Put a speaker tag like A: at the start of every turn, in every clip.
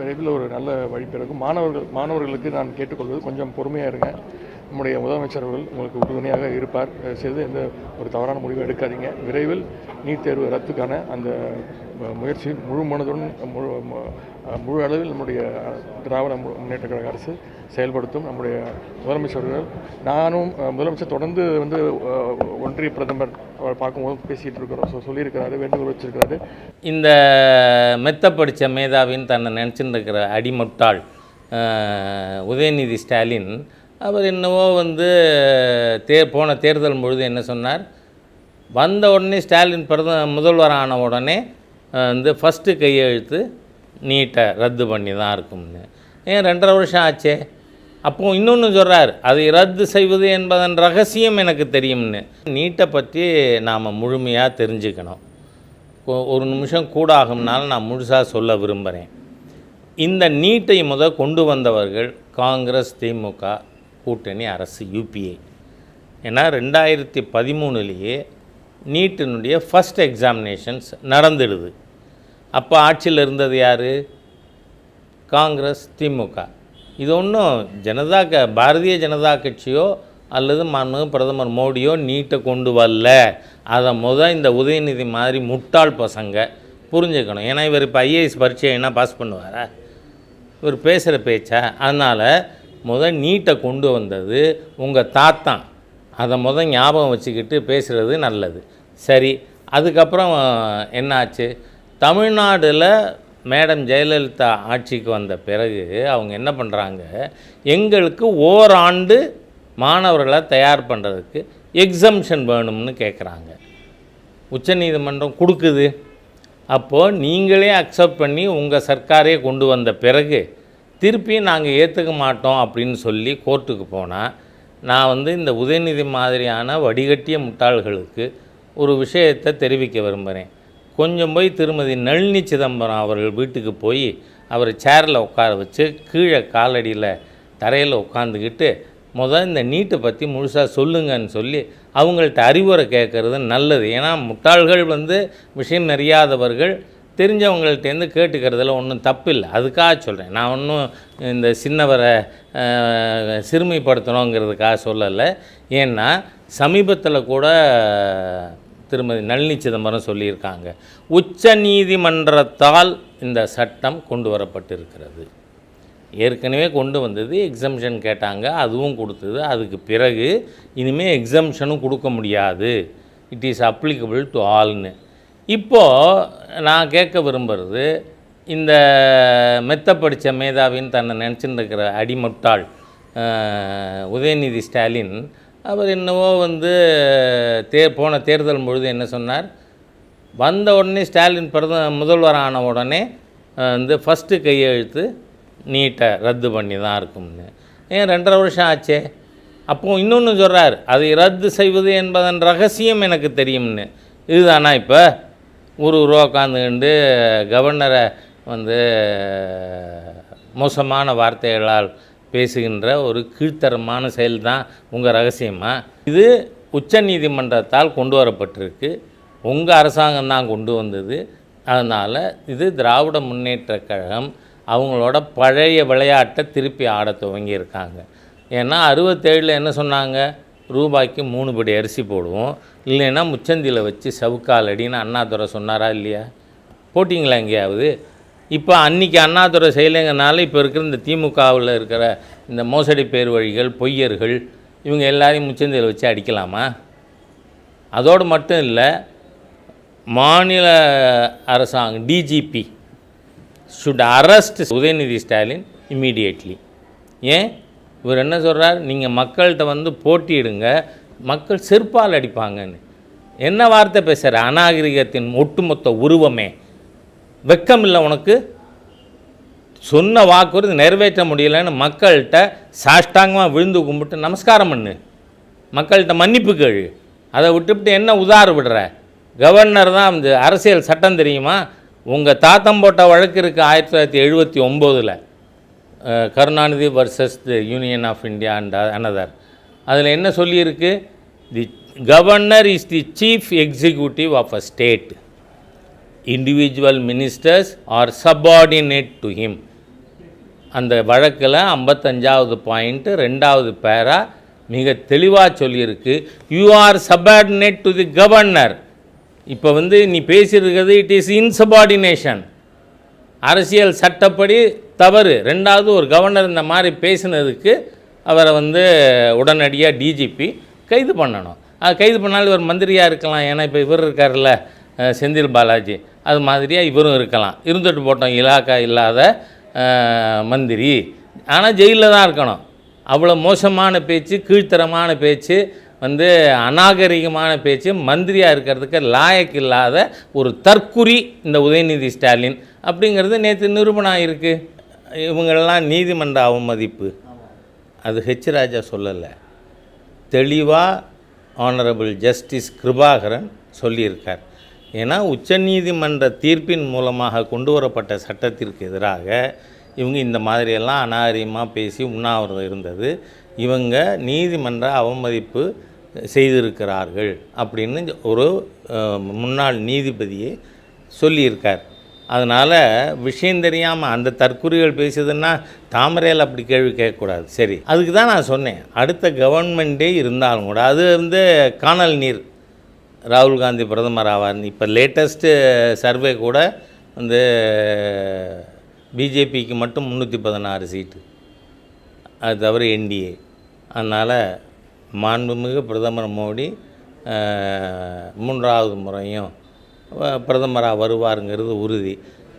A: விரைவில் ஒரு நல்ல வழி பிறக்கும். மாணவர்கள் மாணவர்களுக்கு நான் கேட்டுக்கொள்வது கொஞ்சம் பொறுமையாக இருங்க. நம்முடைய முதலமைச்சர் அவர்கள் உங்களுக்கு உறுதுணையாக இருப்பார். செய்து எந்த ஒரு தவறான முடிவு எடுக்காதீங்க. விரைவில் நீட் தேர்வு ரத்துக்கான அந்த முயற்சி முழு மனதுடன் முழு முழு அளவில் நம்முடைய திராவிட முன்னேற்ற கழக அரசு செயல்படுத்தும் நம்முடைய முதலமைச்சர்கள் நானும் முதலமைச்சர் தொடர்ந்து வந்து ஒன்றிய பிரதமர் அவர் பார்க்கும்போது பேசிகிட்டு இருக்கிறோம். ஸோ சொல்லியிருக்கிறாரு வேண்டுகோள் வச்சிருக்கிறாரு.
B: இந்த மெத்த படித்த மேதாவின்னு தன்னை நினச்சிட்டு இருக்கிற அடிமுட்டாள் உதயநிதி ஸ்டாலின் அவர் என்னவோ வந்து தே போன தேர்தல் பொழுது என்ன சொன்னார்? வந்த உடனே ஸ்டாலின் பிரத முதல்வர் ஆன உடனே வந்து ஃபஸ்ட்டு கையெழுத்து நீட்டை ரத்து பண்ணி தான் இருக்கும்னு. ஏன் ரெண்டரை வருஷம் ஆச்சே? அப்போ இன்னொன்று சொல்கிறார் அதை ரத்து செய்வது என்பதன் ரகசியம் எனக்கு தெரியும்னு. நீட்டை பற்றி நாம் முழுமையாக தெரிஞ்சுக்கணும். ஒரு நிமிஷம் கூட ஆகும்னாலும் நான் முழுசாக சொல்ல விரும்புகிறேன் இந்த நீட்டை முத கொண்டு வந்தவர்கள் காங்கிரஸ் திமுக கூட்டணி அரசு யூபிஏ ஏன்னா ரெண்டாயிரத்தி பதிமூணுலேயே நீட்டினுடைய ஃபஸ்ட் எக்ஸாமினேஷன்ஸ் நடந்துடுது. அப்போ ஆட்சியில் இருந்தது யார்? காங்கிரஸ் திமுக. இது ஒன்றும் ஜனதா க பாரதிய ஜனதா கட்சியோ அல்லது மாண்பு பிரதமர் மோடியோ நீட்டை கொண்டு வரல. அதை முத இந்த உதயநிதி மாதிரி முட்டாள் பசங்க புரிஞ்சுக்கணும். ஏன்னா இவர் இப்போ ஐஏஎஸ் பரீட்சை என்ன பாஸ் பண்ணுவாரா? இவர் பேசுகிற பேச்சா? அதனால் முத நீட்டை கொண்டு வந்தது உங்கள் தாத்தான் அதை முத ஞாபகம் வச்சுக்கிட்டு பேசுகிறது நல்லது. சரி அதுக்கப்புறம் என்னாச்சு? தமிழ்நாடில் மேடம் ஜெயலலிதா ஆட்சிக்கு வந்த பிறகு அவங்க என்ன பண்ணுறாங்க எங்களுக்கு ஓராண்டு மாணவர்களை தயார் பண்ணுறதுக்கு எக்ஸம்ஷன் வேணும்னு கேட்குறாங்க உச்சநீதிமன்றம் கொடுக்குது. அப்போது நீங்களே அக்செப்ட் பண்ணி உங்கள் சர்க்காரே கொண்டு வந்த பிறகு திருப்பியும் நாங்கள் ஏற்றுக்க மாட்டோம் அப்படின்னு சொல்லி கோர்ட்டுக்கு போனால் நான் வந்து இந்த உதயநிதி மாதிரியான வடிகட்டிய முட்டாள்களுக்கு ஒரு விஷயத்தை தெரிவிக்க விரும்புகிறேன் கொஞ்சம் போய் திருமதி நளினி சிதம்பரம் அவர்கள் வீட்டுக்கு போய் அவர் சேரில் உட்கார வச்சு கீழே காலடியில் தரையில் உட்காந்துக்கிட்டு முதல் இந்த நீட்டை பற்றி முழுசாக சொல்லுங்கன்னு சொல்லி அவங்கள்ட்ட அறிவுரை கேட்குறது நல்லது. ஏன்னா முட்டாள்கள் வந்து விஷயம் அறியாதவர்கள் தெரிஞ்சவங்கள்ட்டேருந்து கேட்டுக்கிறதுல ஒன்றும் தப்பில்லை. அதுக்காக சொல்கிறேன் நான் ஒன்றும் இந்த சின்னவரை சிறுமிப்படுத்தணுங்கிறதுக்காக சிறுமைப்படுத்தணுங்கிறதுக்காக சொல்லலை. ஏன்னா சமீபத்தில் கூட திருமதி நளினி சிதம்பரம் சொல்லியிருக்காங்க. உச்ச நீதிமன்றத்தால் இந்த சட்டம் கொண்டு வரப்பட்டிருக்கிறது. ஏற்கனவே கொண்டு வந்தது எக்ஸம்ஷன் கேட்டாங்க அதுவும் கொடுத்தது. அதுக்கு பிறகு இனிமேல் எக்ஸம்ஷனும் கொடுக்க முடியாது. இட் இஸ் அப்ளிகபிள் டு ஆல்னு இப்போது நான் கேட்க விரும்புகிறது இந்த மெத்த படித்த மேதாவின்னு தன்னை நினச்சின்னு இருக்கிற அடிமுட்டாள் உதயநிதி ஸ்டாலின் அவர் என்னவோ வந்து தே போன தேர்தல் பொழுது என்ன சொன்னார்? வந்த உடனே ஸ்டாலின் பிரத முதல்வர் ஆன உடனே வந்து ஃபஸ்ட்டு கையெழுத்து நீட்டை ரத்து பண்ணி தான் இருக்கும்னு. ஏன் ரெண்டரை வருஷம் ஆச்சே? அப்போ இன்னொன்று சொல்கிறார் அதை ரத்து செய்வது என்பதன் ரகசியம் எனக்கு தெரியும்னு. இதுதானா இப்போ? ஒரு ரூபா உட்காந்துக்கிண்டு கவர்னரை வந்து மோசமான வார்த்தைகளால் பேசுகின்ற ஒரு கீழ்த்தரமான செயல் தான் உங்கள் ரகசியமாக இது உச்சநீதிமன்றத்தால் கொண்டு வரப்பட்டிருக்கு. உங்கள் அரசாங்கம் தான் கொண்டு வந்தது. அதனால் இது திராவிட முன்னேற்றக் கழகம் அவங்களோட பழைய விளையாட்டை திருப்பி ஆட துவங்கியிருக்காங்க. ஏன்னா அறுபத்தேழில் என்ன சொன்னாங்க? ரூபாய்க்கு மூணு படி அரிசி போடுவோம். இல்லைன்னா முச்சந்தியில் வச்சு சவுக்கால் அடின்னு அண்ணாதுரை சொன்னாரா இல்லையா? போட்டிங்களா எங்கேயாவது? இப்போ அன்னைக்கு அண்ணாதுரை செய்யலைங்கனால இப்போ இருக்கிற இந்த திமுகவில் இருக்கிற இந்த மோசடி பேர் வழிகள் பொய்யர்கள் இவங்க எல்லாரையும் முச்சந்தியில் வச்சு அடிக்கலாமா? அதோடு மட்டும் இல்லை மாநில அரசாங்கம் DGP should arrest Udhayanidhi Stalin immediately ஏன்? இவர் என்ன சொல்கிறார் நீங்கள் மக்கள்கிட்ட வந்து போட்டியிடுங்க. மக்கள் செருப்பால் அடிப்பாங்கன்னு. என்ன வார்த்தை பேசுகிற அநாகரிகத்தின் ஒட்டுமொத்த உருவமே. வெக்கம் இல்லை உனக்கு? சொன்ன வாக்குறுதி நிறைவேற்ற முடியலைன்னு மக்கள்கிட்ட சாஷ்டாங்கமாக விழுந்து கும்பிட்டு நமஸ்காரம் பண்ணு. மக்கள்கிட்ட மன்னிப்பு கேழு அதை விட்டுவிட்டு என்ன உதார விடுற? கவர்னர் தான் இந்த அரசியல் சட்டம் தெரியுமா? உங்கள் தாத்தம் போட்ட வழக்கு இருக்குது ஆயிரத்தி தொள்ளாயிரத்தி எழுபத்தி ஒம்போதில். Karunanidhi versus the Union of India and another அதில் என்ன சொல்லியிருக்கு? The governor is the chief executive of a state individual ministers are subordinate to him அந்த வழக்கில் ஐம்பத்தஞ்சாவது பாயிண்ட்டு ரெண்டாவது பேரா மிக தெளிவாக சொல்லியிருக்கு. You are subordinate to the governor இப்போ வந்து நீ பேசியிருக்கிறது இட் இஸ் இன்சபார்டினேஷன் அரசியல் சட்டப்படி தவறு. ரெண்டாவது ஒரு கவர்னர் இந்த மாதிரி பேசினதுக்கு அவரை வந்து உடனடியாக டிஜிபி கைது பண்ணணும். அது கைது பண்ணாலும் இவர் மந்திரியாக இருக்கலாம். ஏன்னா இப்போ இவர் இருக்கார்ல செந்தில் பாலாஜி. அது மாதிரியாக இவரும் இருக்கலாம். இருந்துட்டு போட்டோம். இலாக்கா இல்லாத மந்திரி. ஆனால் ஜெயிலில் தான் இருக்கணும். அவ்வளோ மோசமான பேச்சு கீழ்த்தரமான பேச்சு வந்து அநாகரிகமான பேச்சு மந்திரியாக இருக்கிறதுக்கு லாயக்கு இல்லாத ஒரு தற்குறி இந்த உதயநிதி ஸ்டாலின் அப்படிங்கிறது நேற்று நிரூபணம் இருக்குது இவங்கெல்லாம் நீதிமன்ற அவமதிப்பு அது ஹெச் ராஜா சொல்லலை. தெளிவாக ஆனரபிள் ஜஸ்டிஸ் கிருபாகரன் சொல்லியிருக்கார். ஏன்னா உச்சநீதிமன்ற தீர்ப்பின் மூலமாக கொண்டு வரப்பட்ட சட்டத்திற்கு எதிராக இவங்க இந்த மாதிரியெல்லாம் அநாகரிகமாக பேசி உண்ணாவிரதம் இருந்தது. இவங்க நீதிமன்ற அவமதிப்பு செய்திருக்கிறார்கள் அப்படின்னு ஒரு முன்னாள் நீதிபதியே சொல்லியிருக்கார். அதனால் விஷயம் தெரியாமல் அந்த தற்குறிகள் பேசுதுன்னா தாமரையில் அப்படி கேள்வி கேட்கக்கூடாது. சரி. அதுக்கு தான் நான் சொன்னேன். அடுத்த கவர்மெண்ட்டே இருந்தாலும் கூட அது வந்து காணல் நீர். ராகுல் காந்தி பிரதமர் ஆவார். இப்போ லேட்டஸ்ட்டு சர்வே கூட வந்து பிஜேபிக்கு மட்டும் முந்நூற்றி பதினாறு சீட்டு. அது தவிர என்டிஏ அதனால் மாண்புமிகு பிரதமர் மோடி மூன்றாவது முறையும் பிரதமராக வருவாருங்கிறது உறுதி.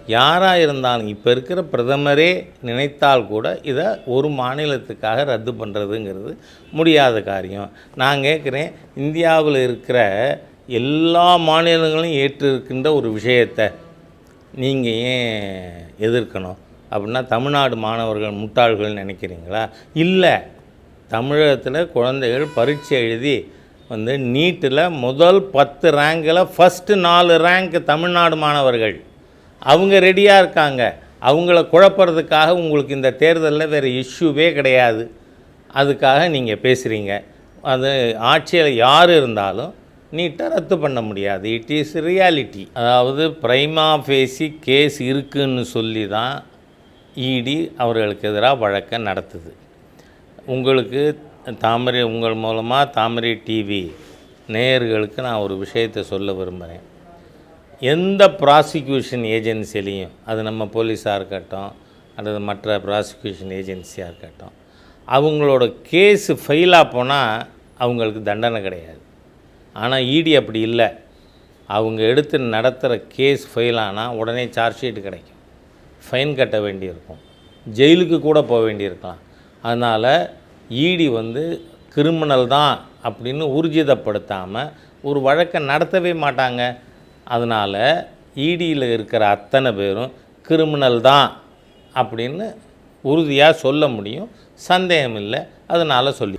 B: யாராக இருந்தாலும் இப்போ இருக்கிற பிரதமரே நினைத்தால் கூட இதை ஒரு மாநிலத்துக்காக ரத்து பண்ணுறதுங்கிறது முடியாத காரியம். நான் கேட்குறேன் இந்தியாவில் இருக்கிற எல்லா மாநிலங்களும் ஏற்றிருக்கின்ற ஒரு விஷயத்தை நீங்கள் ஏன் எதிர்க்கணும்? அப்படின்னா தமிழ்நாடு மாணவர்கள் முட்டாள்கள் நினைக்கிறீங்களா? இல்லை தமிழகத்தில் குழந்தைகள் பரீட்சை எழுதி வந்து நீட்டில் முதல் பத்து ரேங்கில் ஃபஸ்ட்டு நாலு ரேங்க் தமிழ்நாடு மாணவர்கள். அவங்க ரெடியாக இருக்காங்க. அவங்கள குழப்பறதுக்காக உங்களுக்கு இந்த தேர்தலில் வேறு இஷ்யூவே கிடையாது. அதுக்காக நீங்கள் பேசுகிறீங்க அது ஆட்சியில் யார் இருந்தாலும் நீட்டை ரத்து பண்ண முடியாது. இட் இஸ் ரியாலிட்டி அதாவது பிரைமா ஃபேசி கேஸ் இருக்குன்னு சொல்லி தான் இடி அவர்களுக்கு எதிராக வழக்கை நடத்துது. உங்களுக்கு தாமரை உங்கள் மூலமாக தாமரை டிவி நேயர்களுக்கு நான் ஒரு விஷயத்தை சொல்ல விரும்புகிறேன் எந்த ப்ராசிக்யூஷன் ஏஜென்சிலையும் அது நம்ம போலீஸாக இருக்கட்டும் அல்லது மற்ற ப்ராசிக்யூஷன் ஏஜென்சியாக இருக்கட்டும் அவங்களோட கேஸு ஃபெயிலாக போனால் அவங்களுக்கு தண்டனை கிடையாது. ஆனால் இடி அப்படி இல்லை. அவங்க எடுத்து நடத்துகிற கேஸ் ஃபெயில் ஆனால் உடனே சார்ஜ் ஷீட் கிடைக்கும். ஃபைன் கட்ட வேண்டியிருக்கும். ஜெயிலுக்கு கூட போக வேண்டியிருக்கலாம். அதனால் ஈடி வந்து கிரிமினல் தான் அப்படின்னு ஊர்ஜிதப்படுத்தாமல் ஒரு வழக்கை நடத்தவே மாட்டாங்க. அதனால் ஈடியில் இருக்கிற அத்தனை பேரும் கிரிமினல் தான் அப்படின்னு உறுதியாக சொல்ல முடியும். சந்தேகம் இல்லை அதனால் சொல்லி